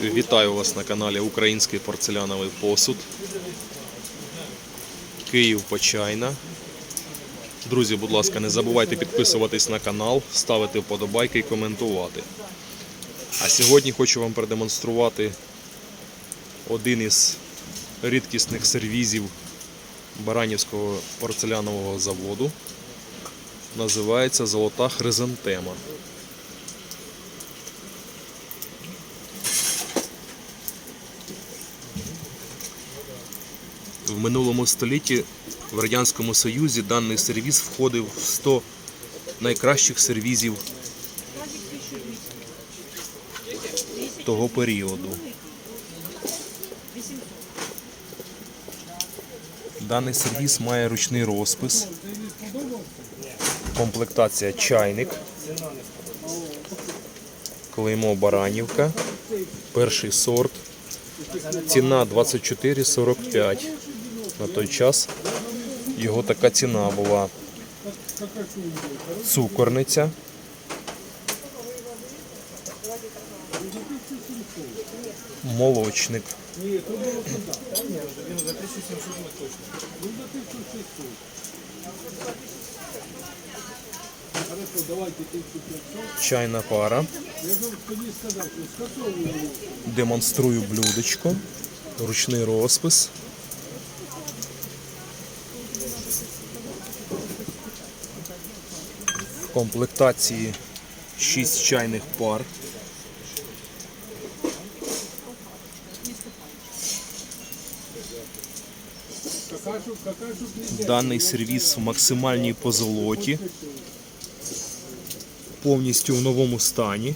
Вітаю вас на каналі Український порцеляновий посуд. Київ Почайна. Друзі, будь ласка, не забувайте підписуватись на канал, ставити вподобайки і коментувати. А сьогодні хочу вам продемонструвати один із рідкісних сервізів Баранівського порцелянового заводу. Називається Золота хризантема. В минулому столітті в Радянському Союзі даний сервіз входив в 100 найкращих сервізів того періоду. Даний сервіз має ручний розпис, комплектація чайник, клеймо Баранівка, перший сорт, ціна 24,45. На той час його така ціна була. Цукорниця. Молочник. Чайна пара. Демонструю блюдечко. Ручний розпис. Комплектації 6 чайних пар. Даний сервіс в максимальній позолоті, повністю в новому стані.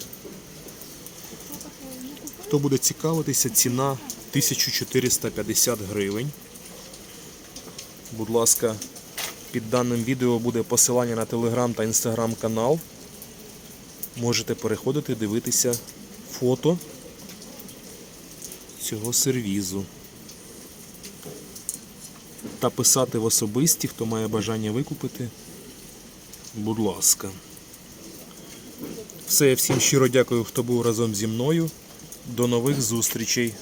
Хто буде цікавитися, ціна 1450 гривень. Будь ласка, під даним відео буде посилання на телеграм та інстаграм канал. Можете переходити, дивитися фото цього сервізу. Та писати в особисті, хто має бажання викупити. Будь ласка. Все, я всім щиро дякую, хто був разом зі мною. До нових зустрічей.